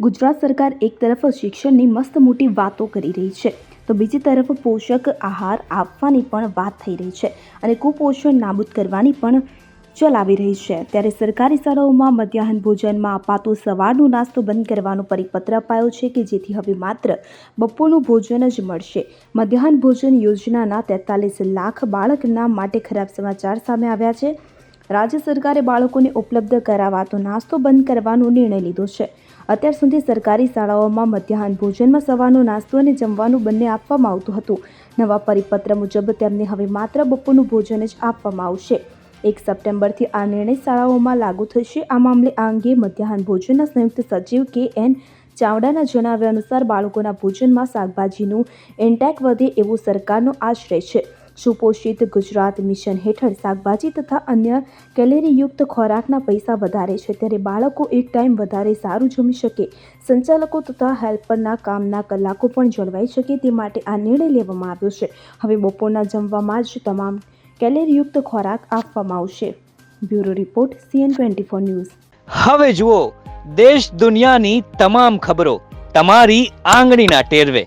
ગુજરાત સરકાર એક તરફ શિક્ષણની મસ્ત મોટી વાતો કરી રહી છે, તો બીજી તરફ પોષક આહાર આપવાની પણ વાત થઈ રહી છે અને કુપોષણ નાબૂદ કરવાની પણ ચલાવી રહી છે. ત્યારે સરકારી શાળાઓમાં મધ્યાહન ભોજનમાં અપાતો સવારનો નાસ્તો બંધ કરવાનો પરિપત્ર અપાયો છે કે જેથી હવે માત્ર બપોરનું ભોજન જ મળશે. મધ્યાહન ભોજન યોજનાના તેતાલીસ લાખ બાળકના માટે ખરાબ સમાચાર સામે આવ્યા છે. રાજ્ય સરકારે બાળકોને ઉપલબ્ધ કરાવાતો નાસ્તો બંધ કરવાનો નિર્ણય લીધો છે. અત્યાર સુધી સરકારી શાળાઓમાં મધ્યાહન ભોજનમાં સવારનો નાસ્તો અને જમવાનું બંને આપવામાં આવતું હતું. નવા પરિપત્ર મુજબ તેમને હવે માત્ર બપોરનું ભોજન જ આપવામાં આવશે. એક સપ્ટેમ્બરથી આ નિર્ણય શાળાઓમાં લાગુ થશે. આ મામલે આ અંગે મધ્યાહન ભોજનના સંયુક્ત સચિવ કે એન ચાવડાના જણાવ્યા અનુસાર બાળકોના ભોજનમાં શાકભાજીનું ઇન્ટેક વધે એવો સરકારનો આશ્રય છે. સુપોષિત ગુજરાત મિશન હેઠળ શાકભાજી તથા અન્ય કેલેરીયુક્ત ખોરાકના પૈસા વધારે છે. ત્યારે બાળકો એક ટાઈમ વધારે સારું જમી શકે. સંચાલકો તથા હેલ્પરના કામના કલાકો પણ જળવાઈ શકે તે માટે આ નિર્ણય લેવામાં આવ્યો છે. હવે બપોરના જમવામાં જ તમામ કેલેરીયુક્ત ખોરાક આપવામાં આવશે. Bureau report, CN twenty four news. હવે જુઓ, દેશ દુનિયાની તમામ ખબરો તમારી આંગળીના ટેરવે.